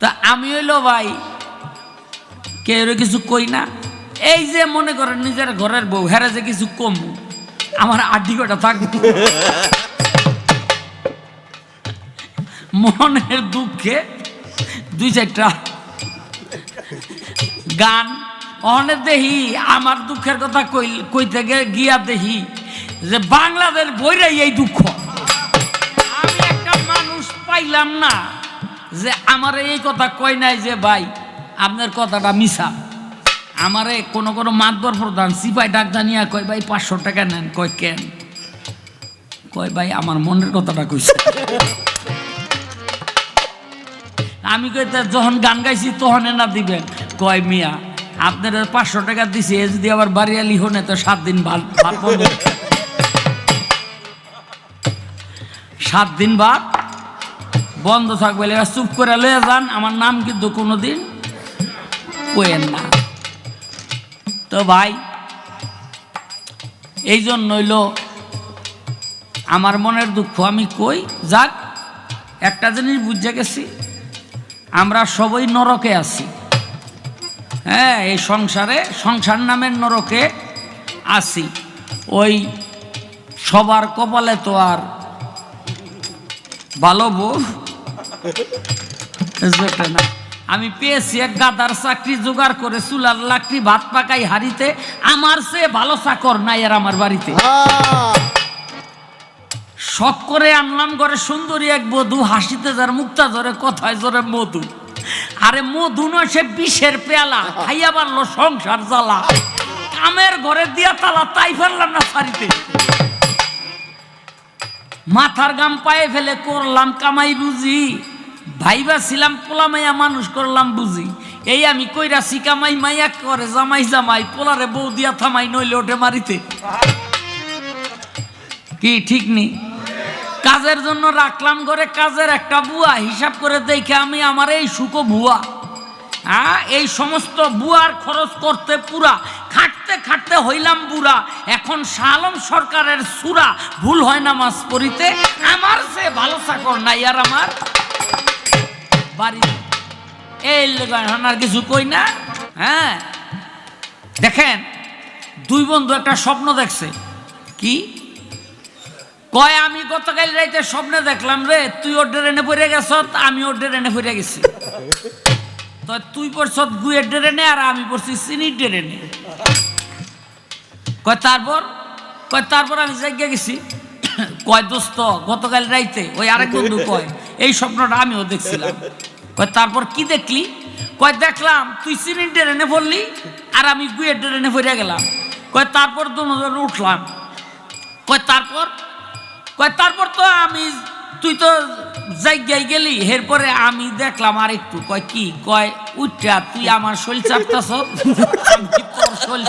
তা আমি হইল ভাই, কেউ কিছু কই না। এই যে মনে করেন নিজের ঘরের বউ, হেরে যে কিছু কম, আমার আড্ডি কটা থাকবে? মনের দুঃখে দুই চারটা গান অনেক দেহি, আমার দুঃখের কথা কই গে গিয়া দেহি যে বাংলাদেশ বইরাই এই দুঃখ। আমি একটা মানুষ পাইলাম না। যে আমার এই কথা কয় নাই যে, ভাই, আপনার কথাটা মিশা আমারে কোনো কোনো মাতবর প্রধান সিপাই ডাক জানিয়া কয়, ভাই, পাঁচশো টাকা নেন। কয়, কেন? কয়, ভাই, আমার মনের কথাটা কইছে। আমি কই যখন গান গাইছি তখন না দিবেন। কয়, মিয়া, আপনার পাঁচশো টাকা দিছি, এ যদি আবার বাড়িয়ালি হনে তো সাত দিন ভাত ভাত সাত দিন বাদ বন্ধ থাকবে এবার চুপ করে লয়ে যান, আমার নাম কিন্তু কোনোদিন কোয়েন না। তো ভাই, এই জন্য হইল আমার মনের দুঃখ। আমি কই? যাক, একটা জিনিস বুঝে গেছি, আমরা সবাই নরকে আছি। হ্যাঁ এই সংসারে সংসার নামের নরকে আছি। ওই সবার কপালে তো আর ভালো বউ জোটে না। আমি পেয়েছি এক গাদার চাকরি জোগাড় করে চুলার লাকড়ি ভাত পাকাই হারিতে আমার সে ভালো চাকর নাই আর আমার বাড়িতে। শখ করে আনলাম ঘরে সুন্দরী এক বধূ হাসিতে যার মুক্তা ধরে কথায় জোরে মধু। আরে মধু নয় সে বিষের পেয়ালা খাইয়া পারল সংসার জ্বালা। কামের ঘরে দিয়া তালা তাই ফেললাম না সারিতে মাথার গাম পায়ে ফেলে করলাম কামাই বুঝি ভাইবা ছিলাম, পোলা মাইয়া মানুষ করলাম বুঝি। এই আমি কইরাছি কামাই মাইয়া করে জামাই জামাই, পোলারে বউ দিয়া থামাই, নইলে ওঠে মারিতে। কি, ঠিক নেই কাজের জন্য রাখলাম করে কাজের একটা বুয়া, হিসাব করে দেখে আমি আমার এই সুখো ভুয়া। হ্যাঁ এই সমস্ত বুয়ার খরচ করতে পুরা, খাটতে খাটতে হইলাম বুড়া। এখন শালম সরকারের সুরা, ভুল হয় না মাস পড়িতে। আমার সে ভালো চাকর নাই আর আমার। বাড়ি। এই কিছু কই না হ্যাঁ? দেখেন, দুই বন্ধু একটা স্বপ্ন দেখছে। কি? কয়, আমি গতকাল রাইতে স্বপ্নে দেখলাম রে, তুই ওর ড্রেনে পড়ে গেছ আমি ওর ড্রেনে পড়ে গেছি। তো তুই পড়ছ গুয়ের ড্রেনে আর আমি পড়ছি চিনির ড্রেনে। কয়, তারপর? কয়, তারপর আমি জায়গা গেছি। কয়, দোস্ত, গতকাল রাইতে ওই আরেক বন্ধু কয়, এই স্বপ্নটা আমিও দেখছিলাম। কয়, তারপর কি দেখলি? কয়, দেখলাম, তুই চিনির ড্রেনে পড়লি আর আমি গুয়ের ড্রেনে পড়ে গেলাম। কয়, তারপর দুজন উঠলাম। কয়, তারপর? কয়, তারপর তো আমি, তুই তো জায়গায় গেলি, এরপরে আমি দেখলাম আর একটু কয়, কি? কয়, উঠা, তুই আমার আমি কি তোর শৈল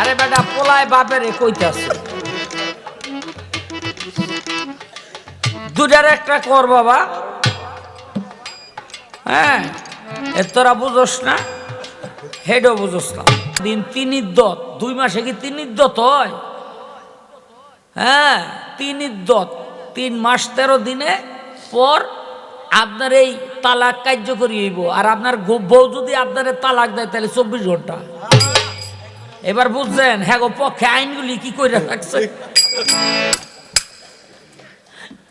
আরে বেটা, পোলায় বাপের কইতাছ। দুটার একটা কর বাবা। হ্যাঁ এ তোরা বুঝোস না? হেডও বুঝোস না। দিন তিন ইদ্যত দুই মাসে কি তিন ইদ্যত হয়? হ্যাঁ তিন ইদ্যত তিন মাস তেরো দিনে পর আপনার এই তালাক কার্যকরী হইব। আর আপনার বউ যদি আপনার তালাক দেয়, তাহলে চব্বিশ ঘণ্টা। এবার বুঝছেন হ্যাঁ গো, পক্ষে আইনগুলি কি করে রাখছে?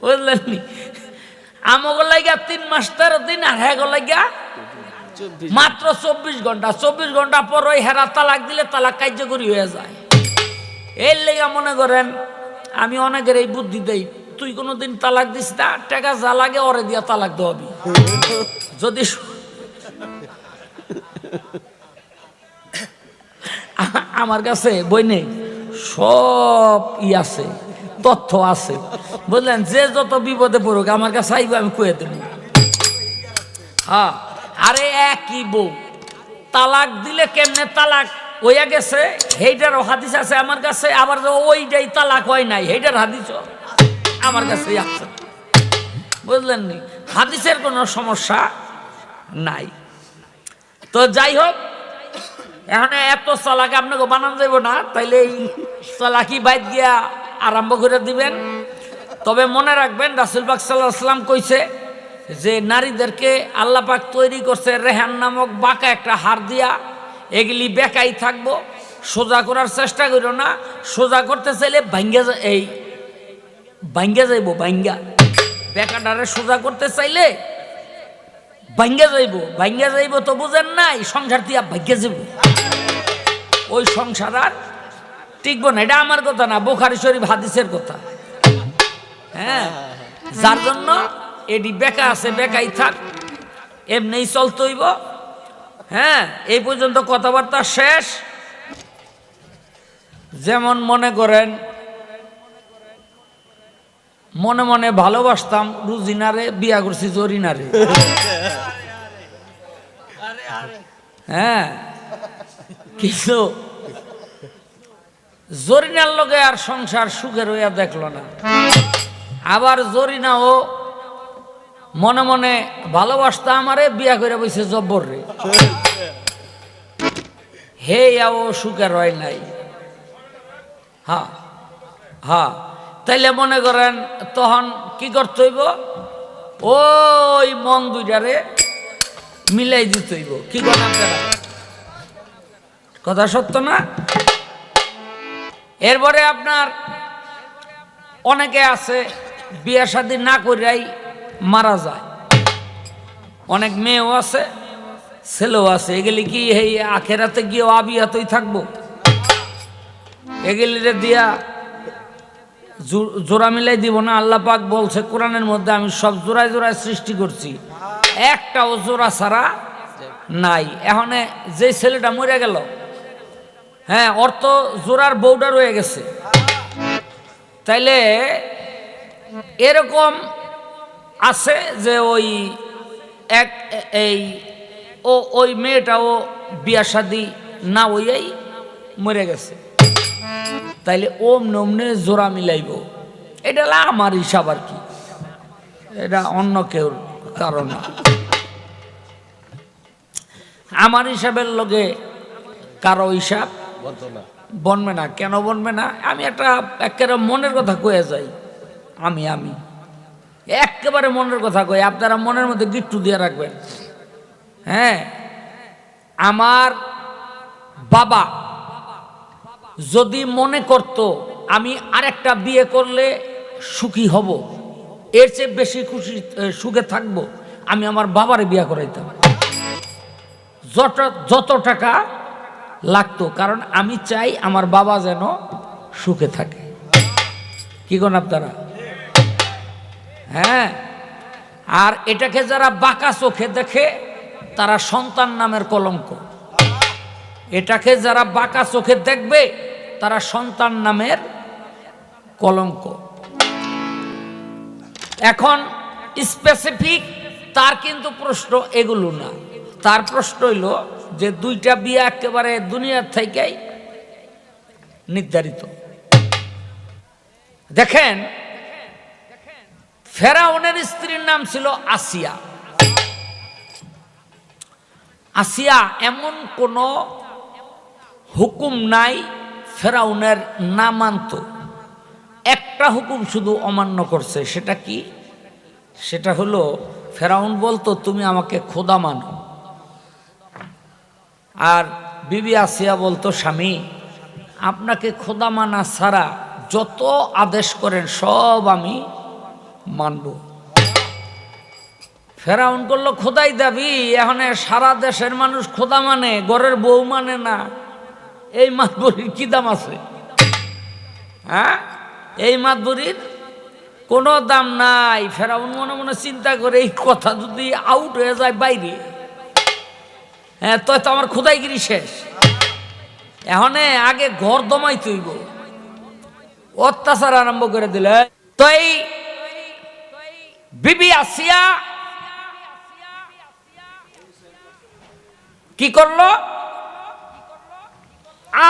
বুঝলেন নি? আমাকে লাগিয়া তিন মাস তেরো দিন আর হ্যাঁ লাগিয়া মাত্র চব্বিশ ঘণ্টা। চব্বিশ ঘণ্টা পর ওই হেরা তালাক দিলে তালাক কার্যকরী হয়ে যায়। এর লেগে মনে করেন, আমি অনেকের এই বুদ্ধি দেই, তুই কোনোদিন তালাক দিস না, টাকা যা লাগে ওরে দিয়া তালাক দেওয়াবি যদি আমার কাছে বই নেই, সব ই আছে। তথ্য আছে। বুঝলেন যে যত বিপদে পড়ুক, আমার কাছে আইব, আমি কয়ে দেব। হ্যাঁ আরে একই বউ। তালাক দিলে কেমনে তালাক? হইয়া গেছে সেইটারও হাদিস আছে আমার কাছে, আবার ওইটাই তালাক হয় নাই সেইটার হাদিস আমার কাছে আছে। বুঝলেন নি? হাদিসের কোনো সমস্যা নাই। তো যাই হোক, এখন এত চালাকি, আপনাকে বানান যাইব না, তাইলে এই চালাকি বাইত গিয়া আরম্ভ করে দিবেন। তবে মনে রাখবেন, রাসুল পাক সাল্লাহ সাল্লাম কইছে যে, নারীদেরকে আল্লাহ পাক তৈরি করছে রেহান নামক বাঁকা একটা হার দিয়া। এগুলি বেকাই থাকব, সোজা করার চেষ্টা করো না, সোজা করতে চাইলে ভাঙ্গা এই, ভাঙ্গা যাইব, ভাঙ্গা। বেকাটারে সোজা করতে চাইলে ভাঙ্গা যাইব ভাঙ্গা যাইব তো বুঝেন নাই, সংসার দিয়া ভাগ্যে যাব ওই সংসার আর টিকবো না এটা আমার কথা না বোখারি শরীফ হাদিসের কথা। হ্যাঁ যার জন্য এটি বেকা আছে বেকাই থাক এমনিই চলতইব হ্যাঁ এই পর্যন্ত কথাবার্তা শেষ। যেমন মনে করেন মনে মনে ভালোবাসতাম রুজিনারে বিয়া করছি জরিনারে হ্যাঁ কিন্তু জরিনার লগে আর সংসার সুখের হইয়া দেখল না। আবার জরিনাও মনে মনে ভালোবাসতা আমারে বিয়া করে বসে জব্বর রে। হে ও সুখের হয় নাই। হ্যাঁ হ্যাঁ তাইলে মনে করেন তখন কি করতে হইব? ওই মন দুইটারে মিলাই দিতে হইব। কি করেন কথা সত্য না? এরপরে আপনার অনেকে আছে বিয়ে শাদী না করিয়াই মারা যায়। অনেক মেয়েও আছে, ছেলেও আছে। এগুলি কি এই আখেরাতে গিয়েও আবিয়াতই থাকব? এগুলিরে দিয়া জোড়া মিলাই দিব না। আল্লাহ পাক বলছে, কোরআনের মধ্যে আমি সব জোড়ায় জোড়ায় সৃষ্টি করছি। একটাও জোড়া ছাড়া নাই। এখন যে ছেলেটা মরে গেল হ্যাঁ অর্থ তো জোড়ার বউটা রয়ে গেছে। তাইলে এরকম আছে যে ওই এক এই ও ওই মেয়েটাও বিয়া শাদি না ওইয়াই মরে গেছে। তাইলে ওম নমনে জোড়া মিলাইব। এটা আমার হিসাব আর কি। এটা অন্য কেউ কারণ আমার হিসাবের লগে কারও হিসাব বনবে না, কেন বনবে না? আমি একটা একেবারে মনের কথা কয়ে যাই। আমি আমি। একেবারে মনের কথা কই আপনারা মনের মধ্যে গিট্টু দিয়ে রাখবেন। হ্যাঁ? আমার বাবা যদি মনে করত আমি আরেকটা বিয়ে করলে সুখী হব, এর চেয়ে বেশি খুশি সুখে থাকব, আমি আমার বাবারে বিয়ে করাইতাম। যত যত টাকা লাগতো, কারণ আমি চাই আমার বাবা যেন সুখে থাকে। কি কোন আপনারা হ্যাঁ আর এটাকে যারা বাঁকা চোখে দেখে, তারা সন্তান নামের কলঙ্ক। এটাকে যারা বাঁকা চোখে দেখবে, তারা সন্তান নামের কলঙ্ক। এখন স্পেসিফিক তার কিন্তু প্রশ্ন এগুলো না। তার প্রশ্ন হইল যে দুইটা বিয়ে একেবারে দুনিয়ার থেকেই নির্ধারিত। দেখেন, ফেরাউনের স্ত্রীর নাম ছিল আসিয়া। আসিয়া এমন কোনো হুকুম নাই ফেরাউনের না মানত একটা হুকুম শুধু অমান্য করছে, সেটা কি? সেটা হলো, ফেরাউন বলতো, তুমি আমাকে খোদা মানো। আর বিবি আসিয়া বলতো, স্বামী, আপনাকে খোদা মানা ছাড়া যত আদেশ করেন সব আমি মানব। ফেরাউন করল, খোদাই দাবি, এখানে সারা দেশের মানুষ খোদা মানে ঘরের বউ মানে না। এই মাতবরির কি দাম আছে? হ্যাঁ? এই মাতবরির কোনো দাম নাই। ফেরাউন মনে মনে চিন্তা করে, এই কথা যদি আউট হয়ে যায় বাইরে হ্যাঁ তো তো আমার খোদাইগিরি শেষ। এখন আগে ঘর দমাই তৈব অত্যাচার আরম্ভ করে দিলে। তো এই বিবি আসিয়া কি করল?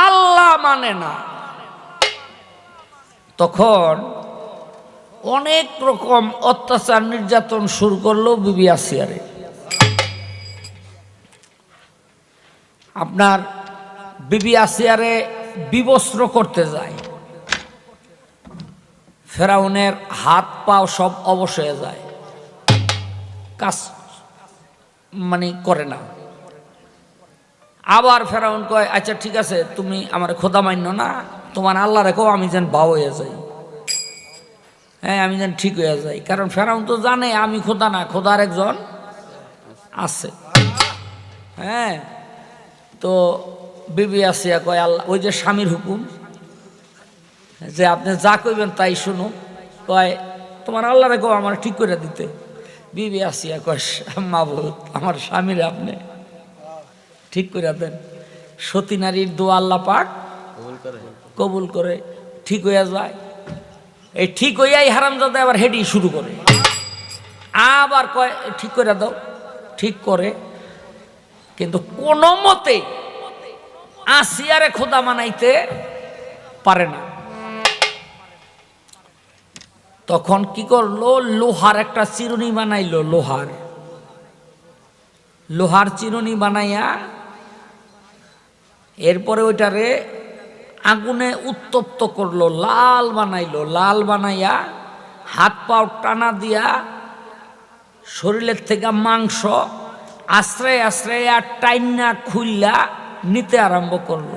আল্লাহ মানে না। তখন অনেক রকম অত্যাচার, নির্যাতন শুরু করল বিবি আসিয়ারে। আপনার বিবি আসিয়ারে বিবস্ত্র করতে যায়। ফেরাউনের হাত পাও সব অবশ হয়ে যায়। কাজ মানে করে না। আবার ফেরাউন কয় আচ্ছা ঠিক আছে, তুমি আমার খোদা মান্য না, তোমার আল্লাহ রেখো আমি যেন বাও হয়ে যাই। হ্যাঁ আমি যেন ঠিক হয়ে যাই। কারণ ফেরাউন তো জানে আমি খোদা না, খোদার একজন আছে। হ্যাঁ তো বিবি আসিয়া কয় আল্লাহ ওই যে স্বামীর হুকুম যে আপনি যা কইবেন তাই শুনুন কয় তোমার আল্লাহ রেখো আমার ঠিক করে দিতে। বিবি আসিয়া কয় মাবুদ আমার স্বামীর আপনি ঠিক করে দেন। সতী নারীর দোয়া আল্লাহ পাক কবুল করে। ঠিক হইয়া যায়। এই ঠিক হইয়াই হারামজাদা আবার হেডি শুরু করে। আবার কয় ঠিক করে দাও। ঠিক করে কিন্তু কোনো মতে আসিয়ারে খোদা মানাইতে পারে না। তখন কি করল? লোহার একটা চিরুনি বানাইলো, লোহার। লোহার চিরুনি বানাইয়া এরপরে ওইটারে আগুনে উত্তপ্ত করল, লাল বানাইলো। লাল বানাইয়া হাত পাও টানা দিয়া শরীরের থেকে মাংস আশ্রয় আশ্রয় আর টাইনা খুললা নিতে আরম্ভ করল।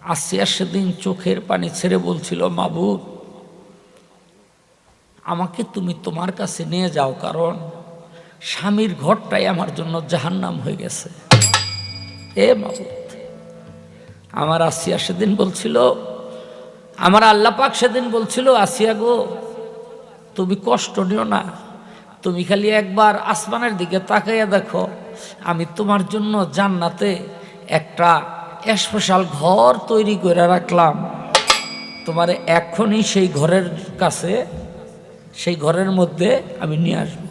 আসিয়া সেদিন চোখের পানি ছেড়ে বলছিল, মাবুদ, আমাকে তুমি তোমার কাছে নিয়ে যাও, কারণ স্বামীর ঘরটাই আমার জন্য জাহান্নাম হয়ে গেছে। এ মাবুদ, আমার আসিয়া সেদিন বলছিল, আমার আল্লাপাক সেদিন বলছিল, আসিয়া গো, তুমি কষ্ট নিও না তুমি খালি একবার আসমানের দিকে তাকাইয়া দেখো, আমি তোমার জন্য জান্নাতে একটা স্পেশাল ঘর তৈরি করে রাখলাম। তোমার এখনই সেই ঘরের কাছে, সেই ঘরের মধ্যে আমি নিয়ে আসব।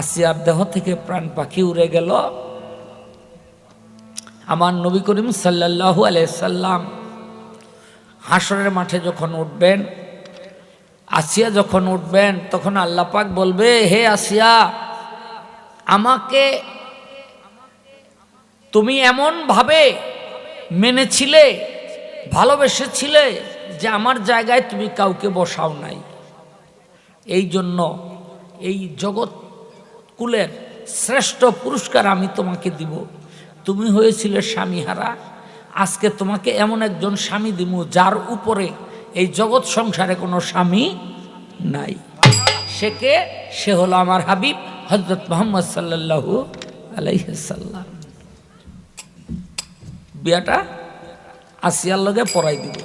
আসিয়ার দেহ থেকে প্রাণ পাখি উড়ে গেল। আমার নবী করিম সাল্লাহু আলাইসাল্লাম হাসরের মাঠে যখন উঠবেন আসিয়া যখন উঠবেন, তখন আল্লাহ পাক বলবে, হে আসিয়া, আমাকে তুমি এমনভাবে মেনেছিলে, ভালোবেসেছিলে যে আমার জায়গায় তুমি কাউকে বসাও নাই। এই জন্য এই জগৎ কুলের শ্রেষ্ঠ পুরস্কার আমি তোমাকে দিব। তুমি হয়েছিলে স্বামীহারা। আজকে তোমাকে এমন একজন স্বামী দিব যার উপরে এই জগৎ সংসারে কোনো স্বামী নাই। সে কে? সে হলো আমার হাবিব হজরত মোহাম্মদ সাল্লাল্লাহু আলাইসাল্লাম বিয়াটা আসিয়ার লগে পড়াই দিব।